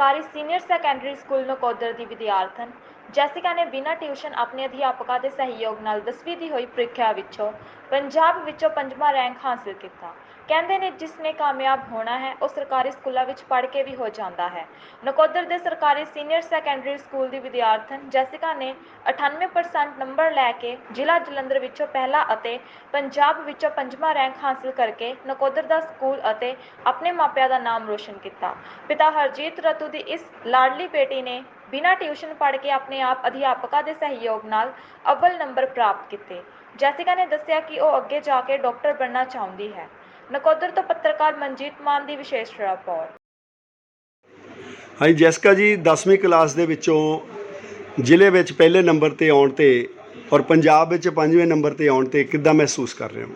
સરકારી senior secondary સ્કૂલનો કોદર વિદ્યાર્થન Jessica ਨੇ ਬਿਨਾਂ ਟਿਊਸ਼ਨ ਆਪਣੇ ਅਧਿਆਪਕਾਂ ਦੇ ਸਹਿਯੋਗ ਨਾਲ 10ਵੀਂ ਦੀ ਹੋਈ ਪ੍ਰੀਖਿਆ ਵਿੱਚੋਂ ਪੰਜਾਬ ਵਿੱਚੋਂ ਪੰਜਵਾਂ ਰੈਂਕ ਹਾਸਲ ਕੀਤਾ। ਕਹਿੰਦੇ ਨੇ ਜਿਸ ਨੇ ਕਾਮਯਾਬ ਹੋਣਾ ਹੈ, ਉਹ ਸਰਕਾਰੀ ਸਕੂਲਾਂ ਵਿੱਚ ਪੜ੍ਹ ਕੇ ਵੀ ਹੋ ਜਾਂਦਾ ਹੈ। ਨਕੋਦਰ ਦੇ ਸਰਕਾਰੀ ਸੀਨੀਅਰ ਸੈਕੰਡਰੀ ਸਕੂਲ ਦੀ ਵਿਦਿਆਰਥਣ ਜੈਸਿਕਾ ਨੇ 98% ਨੰਬਰ ਲੈ ਕੇ ਜ਼ਿਲ੍ਹਾ ਜਲੰਧਰ ਵਿੱਚੋਂ ਪਹਿਲਾ ਅਤੇ ਪੰਜਾਬ ਵਿੱਚੋਂ ਪੰਜਵਾਂ ਰੈਂਕ ਹਾਸਲ ਕਰਕੇ ਨਕੋਦਰ ਦਾ ਸਕੂਲ ਅਤੇ ਆਪਣੇ ਮਾਪਿਆਂ ਦਾ ਨਾਮ ਰੋਸ਼ਨ ਕੀਤਾ। ਪਿਤਾ ਹਰਜੀਤ ਰਤੂ ਦੀ ਇਸ ਲਾਡਲੀ ਬੇਟੀ ਨੇ ਬਿਨਾਂ ਟਿਊਸ਼ਨ ਪੜ੍ਹ ਕੇ ਆਪਣੇ ਆਪ ਅਧਿਆਪਕਾਂ ਦੇ ਸਹਿਯੋਗ ਨਾਲ ਅਵਲ ਨੰਬਰ ਪ੍ਰਾਪਤ ਕੀਤੇ। ਜੈਸਿਕਾ ਨੇ ਦੱਸਿਆ ਕਿ ਉਹ ਅੱਗੇ ਜਾ ਕੇ ਡਾਕਟਰ ਬਣਨਾ ਚਾਹੁੰਦੀ ਹੈ। ਨਕੋਦਰ ਤੋਂ ਪੱਤਰਕਾਰ ਮਨਜੀਤ ਮਾਨ ਦੀ ਵਿਸ਼ੇਸ਼ ਰਿਪੋਰਟ। ਹਾਂਜੀ ਜੈਸਕਾ ਜੀ 10ਵੀਂ ਕਲਾਸ ਦੇ ਵਿੱਚੋਂ ਜ਼ਿਲ੍ਹੇ ਵਿੱਚ ਪਹਿਲੇ ਨੰਬਰ ਤੇ ਆਉਣ ਤੇ ਔਰ ਪੰਜਾਬ ਵਿੱਚ 5ਵੇਂ ਨੰਬਰ ਤੇ ਆਉਣ ਤੇ ਕਿੱਦਾਂ ਮਹਿਸੂਸ ਕਰ ਰਹੇ ਹੋ?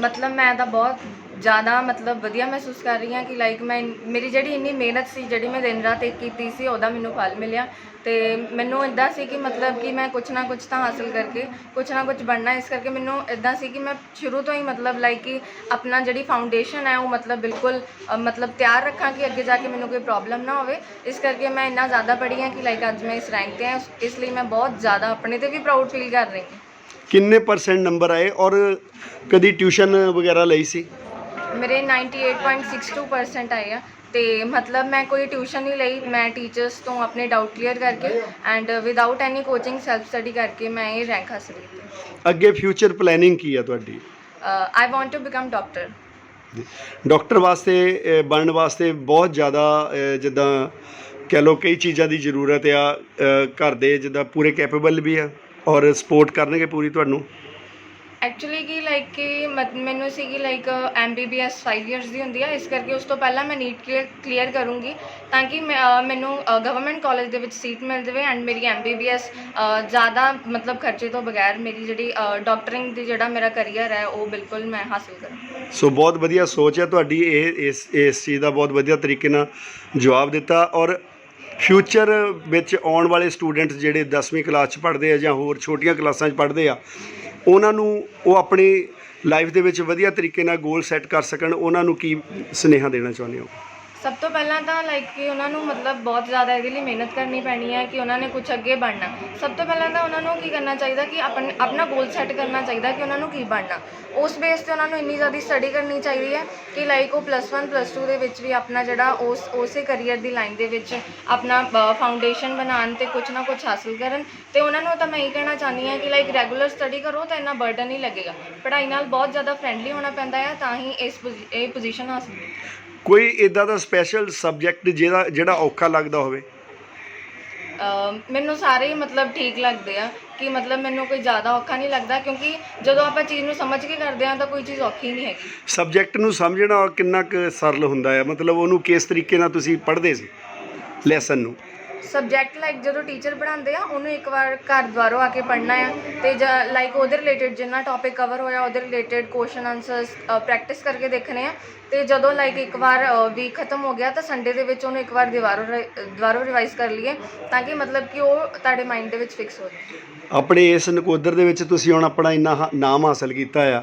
ਮਤਲਬ ਮੈਂ ਤਾਂ ਬਹੁਤ ਜ਼ਿਆਦਾ ਮਤਲਬ ਵਧੀਆ ਮਹਿਸੂਸ ਕਰ ਰਹੀ ਹਾਂ ਕਿ ਲਾਈਕ ਮੈਂ ਮੇਰੀ ਜਿਹੜੀ ਇੰਨੀ ਮਿਹਨਤ ਸੀ ਜਿਹੜੀ ਮੈਂ ਦਿਨ ਰਾਤ ਇੱਕ ਕੀਤੀ ਸੀ ਉਹਦਾ ਮੈਨੂੰ ਫਲ ਮਿਲਿਆ। ਤੇ ਮੈਨੂੰ ਇਦਾਂ ਸੀ ਕਿ ਮਤਲਬ ਕਿ ਮੈਂ ਕੁਝ ਨਾ ਕੁਝ ਤਾਂ ਹਾਸਲ ਕਰਕੇ ਕੁਝ ਨਾ ਕੁਝ ਬਣਨਾ ਇਸ ਕਰਕੇ ਮੈਨੂੰ ਇਦਾਂ ਸੀ ਕਿ ਮੈਂ ਸ਼ੁਰੂ ਤੋਂ ਹੀ ਮਤਲਬ ਲਾਈਕ ਕਿ ਆਪਣਾ ਜਿਹੜੀ ਫਾਊਂਡੇਸ਼ਨ ਹੈ ਉਹ ਮਤਲਬ ਬਿਲਕੁਲ ਅ, ਮਤਲਬ ਤਿਆਰ ਰੱਖਾਂ ਕਿ ਅੱਗੇ ਜਾ ਕੇ ਮੈਨੂੰ ਕੋਈ ਪ੍ਰੋਬਲਮ ਨਾ ਹੋਵੇ। ਇਸ ਕਰਕੇ ਮੈਂ ਇੰਨਾ ਜ਼ਿਆਦਾ ਪੜ੍ਹੀ ਹਾਂ ਕਿ ਲਾਈਕ ਅੱਜ ਮੈਂ ਇਸ ਰੈਂਕ ਤੇ ਹਾਂ। ਇਸ ਲਈ ਮੈਂ ਬਹੁਤ ਜ਼ਿਆਦਾ ਆਪਣੇ ਤੇ ਵੀ ਪ੍ਰਾਊਡ ਫੀਲ ਕਰ ਰਹੀ ਹਾਂ। ਕਿੰਨੇ ਪਰਸੈਂਟ ਨੰਬਰ ਆਏ ਔਰ ਕਦੀ ਟਿਊਸ਼ਨ ਵਗੈਰਾ ਲਈ ਸੀ? ਮੇਰੇ 98.62% ਆਏ ਆ। ਤੇ ਮਤਲਬ ਮੈਂ ਕੋਈ ਟਿਊਸ਼ਨ ਨਹੀਂ ਲਈ ਮੈਂ ਟੀਚਰਸ ਤੋਂ ਆਪਣੇ ਡਾਊਟ ਕਲੀਅਰ ਕਰਕੇ and without any coaching self study ਕਰਕੇ ਮੈਂ ਇਹ ਰੈਂਕ ਹਾਸਲ ਕੀਤੀ। ਅੱਗੇ ਫਿਊਚਰ ਪਲੈਨਿੰਗ ਕੀ ਆ ਤੁਹਾਡੀ? I want to become doctor doctor ਵਾਸਤੇ ਬਣਨ ਵਾਸਤੇ ਬਹੁਤ ਜ਼ਿਆਦਾ ਜਿੱਦਾਂ ਕਹਿ ਲਓ ਕਈ ਚੀਜ਼ਾਂ ਦੀ ਜ਼ਰੂਰਤ ਆ ਘਰ ਦੇ ਜਿੱਦਾਂ ਪੂਰੇ ਕੈਪੇਬਲ ਵੀ ਆ ਔਰ ਸਪੋਰਟ ਕਰਨਗੇ ਪੂਰੀ ਤੁਹਾਨੂੰ? ਐਕਚੁਅਲੀ ਕੀ ਲਾਈਕ ਕਿ ਮਤ- ਮੈਨੂੰ ਸੀ ਕਿ ਲਾਈਕ ਐਮਬੀਬੀਐਸ 5 ਇਅਰਸ ਦੀ ਹੁੰਦੀ ਆ ਇਸ ਕਰਕੇ ਉਸ ਤੋਂ ਪਹਿਲਾਂ ਮੈਂ ਨੀਟ ਕਲੀਅਰ ਕਰੂੰਗੀ ਤਾਂ ਕਿ ਮੈਂ- ਅ, ਮੈਨੂੰ ਗਵਰਨਮੈਂਟ ਕਾਲਜ ਦੇ ਵਿੱਚ ਸੀਟ ਮਿਲ ਜਾਵੇ ਐਂਡ ਮੇਰੀ ਐਮਬੀਬੀਐਸ ਜ਼ਿਆਦਾ ਮਤਲਬ ਖਰਚੇ ਤੋਂ ਬਗੈਰ ਮੇਰੀ ਜਿਹੜੀ ਡਾਕਟਰਿੰਗ ਦੀ ਜਿਹੜਾ ਮੇਰਾ ਕਰੀਅਰ ਹੈ ਉਹ ਬਿਲਕੁਲ ਮੈਂ ਹਾਸਿਲ ਕਰਾਂ। ਸੋ ਬਹੁਤ ਵਧੀਆ ਸੋਚ ਹੈ ਤੁਹਾਡੀ ਇਹ ਇਸ ਇਸ ਚੀਜ਼ ਦਾ ਬਹੁਤ ਵਧੀਆ ਤਰੀਕੇ ਨਾਲ ਜਵਾਬ ਦਿੱਤਾ ਔਰ ਫਿਊਚਰ ਵਿੱਚ ਆਉਣ ਵਾਲੇ ਸਟੂਡੈਂਟਸ ਜਿਹੜੇ 10ਵੀਂ ਕਲਾਸ 'ਚ ਪੜ੍ਹਦੇ ਆ ਜਾਂ ਹੋਰ ਛੋਟੀਆਂ ਕਲਾਸਾਂ 'ਚ ਪੜ੍ਹਦੇ ਆ ਉਹਨਾਂ ਨੂੰ ਉਹ ਆਪਣੀ ਲਾਈਫ ਦੇ ਵਿੱਚ ਵਧੀਆ ਤਰੀਕੇ ਨਾਲ ਗੋਲ ਸੈੱਟ ਕਰ ਸਕਣ, ਉਹਨਾਂ ਨੂੰ ਕੀ ਸੁਨੇਹਾ ਦੇਣਾ ਚਾਹੁੰਦੇ ਹੋ? ਸਭ ਤੋਂ ਪਹਿਲਾਂ ਤਾਂ ਲਾਈਕ ਕਿ ਉਹਨਾਂ ਨੂੰ ਮਤਲਬ ਬਹੁਤ ਜ਼ਿਆਦਾ ਇਹਦੇ ਲਈ ਮਿਹਨਤ ਕਰਨੀ ਪੈਣੀ ਹੈ ਕਿ ਉਹਨਾਂ ਨੇ ਕੁਝ ਅੱਗੇ ਬਣਨਾ। ਸਭ ਤੋਂ ਪਹਿਲਾਂ ਤਾਂ ਉਹਨਾਂ ਨੂੰ ਕੀ ਕਰਨਾ ਚਾਹੀਦਾ ਕਿ ਆਪਣ, ਆਪਣਾ ਗੋਲ ਸੈੱਟ ਕਰਨਾ ਚਾਹੀਦਾ ਕਿ ਉਹਨਾਂ ਨੂੰ ਕੀ ਬਣਨਾ। ਉਸ ਬੇਸ ਤੇ ਉਹਨਾਂ ਨੂੰ ਇੰਨੀ ਜ਼ਿਆਦਾ ਸਟੱਡੀ ਕਰਨੀ ਚਾਹੀਦੀ ਹੈ ਕਿ ਲਾਈਕ ਉਹ ਪਲੱਸ 1 ਪਲੱਸ 2 ਦੇ ਵਿੱਚ ਵੀ ਆਪਣਾ ਜਿਹੜਾ ਉਸ, ਉਸੇ ਕਰੀਅਰ ਦੀ ਲਾਈਨ ਦੇ ਵਿੱਚ ਆਪਣਾ ਫਾਊਂਡੇਸ਼ਨ ਬਣਾਉਣ ਤੇ ਕੁਝ ਨਾ ਕੁਝ ਹਾਸਲ ਕਰਨ। ਤੇ ਉਹਨਾਂ ਨੂੰ ਤਾਂ ਮੈਂ ਇਹ ਕਹਿਣਾ ਚਾਹੁੰਦੀ ਹਾਂ ਕਿ ਲਾਈਕ ਰੈਗੂਲਰ ਸਟੱਡੀ ਕਰੋ ਤਾਂ ਇੰਨਾ ਬਰਡਨ ਨਹੀਂ ਲੱਗੇਗਾ। ਪੜ੍ਹਾਈ ਨਾਲ ਬਹੁਤ ਜ਼ਿਆਦਾ ਫਰੈਂਡਲੀ ਹੋਣਾ ਪੈਂਦਾ ਹੈ ਤਾਂ ਹੀ ਇਸ ਪੋਜ਼ੀ- ਇਹ ਪੋਜੀਸ਼ਨ ਹਾਸਲ ਕੀਤੀ ਕੋਈ ਇਦਾਂ ਦਾ ਸਪੈਸ਼ਲ ਸਬਜੈਕਟ ਜਿਹੜਾ ਜਿਹੜਾ ਔਖਾ ਲੱਗਦਾ ਹੋਵੇ? ਅਹ ਮੈਨੂੰ ਸਾਰੇ ਹੀ ਮਤਲਬ ਠੀਕ ਲੱਗਦੇ ਆ ਕਿ ਮਤਲਬ ਮੈਨੂੰ ਕੋਈ ਜ਼ਿਆਦਾ ਔਖਾ ਨਹੀਂ ਲੱਗਦਾ ਕਿਉਂਕਿ ਜਦੋਂ ਆਪਾਂ ਚੀਜ਼ ਨੂੰ ਸਮਝ ਕੇ ਕਰਦੇ ਆ ਤਾਂ ਕੋਈ ਚੀਜ਼ ਔਖੀ ਨਹੀਂ ਹੈਗੀ। ਸਬਜੈਕਟ ਨੂੰ ਸਮਝਣਾ ਕਿੰਨਾ ਕੁ ਸਰਲ ਹੁੰਦਾ ਹੈ ਮਤਲਬ ਉਹਨੂੰ ਕਿਸ ਤਰੀਕੇ ਨਾਲ ਤੁਸੀਂ ਪੜ੍ਹਦੇ ਸੀ? ਲੈਸਨ ਨੂੰ? ਸਬਜੈਕਟ ਲਾਈਕ ਜਦੋਂ ਟੀਚਰ ਪੜ੍ਹਾਉਂਦੇ ਆ, ਉਹਨੂੰ ਇੱਕ ਵਾਰ ਘਰ ਦੁਆਰੋਂ ਆ ਕੇ ਪੜ੍ਹਨਾ ਆ ਤੇ ਲਾਈਕ ਉਹਦੇ ਰਿਲੇਟਡ ਜਿੰਨਾ ਟੌਪਿਕ ਕਵਰ ਹੋਇਆ, ਉਹਦੇ ਰਿਲੇਟਡ ਕੁਐਸਚਨ ਆਨਸਰਸ ਪ੍ਰੈਕਟਿਸ ਕਰਕੇ ਦੇਖਣੇ ਆ ਤੇ ਜਦੋਂ ਲਾਈਕ ਇੱਕ ਵਾਰ ਵੀਕ ਖਤਮ ਹੋ ਗਿਆ ਤਾਂ ਸੰਡੇ ਦੇ ਵਿੱਚ ਉਹਨੂੰ ਇੱਕ ਵਾਰ ਦੀਵਾਰੋਂ ਦੁਬਾਰਾ ਰਿਵਾਈਜ਼ ਕਰ ਲਈਏ ਤਾਂ ਕਿ ਮਤਲਬ ਕਿ ਉਹ ਤੁਹਾਡੇ ਮਾਈਂਡ ਦੇ ਵਿੱਚ ਫਿਕਸ ਹੋ ਜਾਵੇ ਆਪਣੇ ਇਸ ਨਕੋਦਰ ਦੇ ਵਿੱਚ ਤੁਸੀਂ ਹੁਣ ਆਪਣਾ ਇੰਨਾ ਹਾ- ਨਾਮ ਹਾਸਲ ਕੀਤਾ ਆ।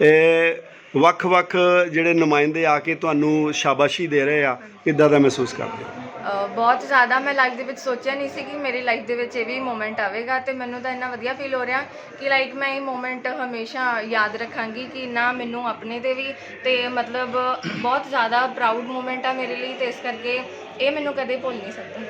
ਇਹ ਵੱਖ-ਵੱਖ ਜਿਹੜੇ ਨੁਮਾਇੰਦੇ ਆ ਕੇ ਤੁਹਾਨੂੰ ਸ਼ਾਬਾਸ਼ੀ ਦੇ ਰਹੇ ਆ, ਕਿੱਦਾਂ ਦਾ ਮਹਿਸੂਸ ਕਰਦੇ ਹੋ? ਬਹੁਤ ਜ਼ਿਆਦਾ ਮੈਂ ਲਾਈਫ ਦੇ ਵਿੱਚ ਸੋਚਿਆ ਨਹੀਂ ਸੀ ਕਿ ਮੇਰੀ ਲਾਈਫ ਦੇ ਵਿੱਚ ਇਹ ਵੀ ਮੂਮੈਂਟ ਆਵੇਗਾ ਤੇ ਮੈਨੂੰ ਤਾਂ ਇੰਨਾ ਵਧੀਆ ਫੀਲ ਹੋ ਰਿਹਾ ਕਿ ਲਾਈਕ ਮੈਂ ਇਹ ਮੂਮੈਂਟ ਹਮੇਸ਼ਾ ਯਾਦ ਰੱਖਾਂਗੀ ਕਿ ਨਾ ਮੈਨੂੰ ਆਪਣੇ ਤੇ ਵੀ ਤੇ ਮਤਲਬ ਬਹੁਤ ਜ਼ਿਆਦਾ ਪ੍ਰਾਊਡ ਮੂਮੈਂਟ ਆ ਮੇਰੇ ਲਈ ਤੇ ਇਸ ਕਰਕੇ ਇਹ ਮੈਨੂੰ ਕਦੇ ਭੁੱਲ ਨਹੀਂ ਸਕਦਾ।